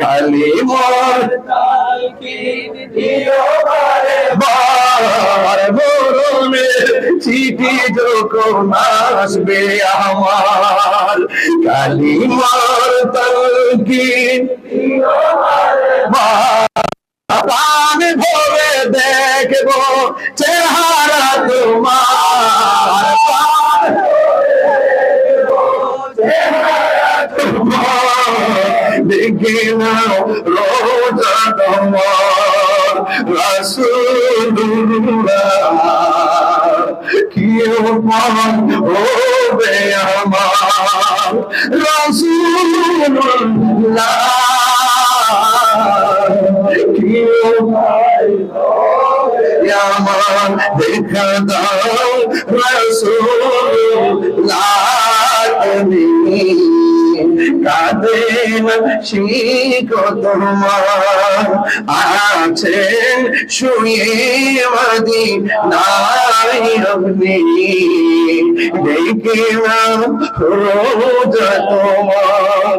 কালিমার বার বরণে চিঠি যখন আসবে আমার কালিমার তলকিন প্রাণ ভরে দেখব চেহারা তোমার। প্রাণ দেখে নাও রোজা তোমার রাসুল্লাহ কি উপায় হবে আমার রাসুল্লাহ কি উপায় হবে আমার দেখা দাও রাসুল্লাহ আছেন শুয়ে মাদি নাই আপনি দেখে না রোজা তোমার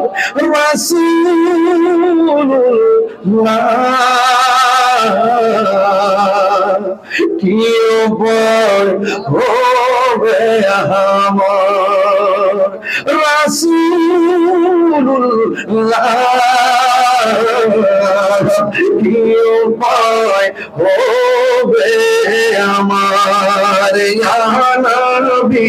কি উপর হবে আমার কি উপায় হবে আমার ইয়া নবী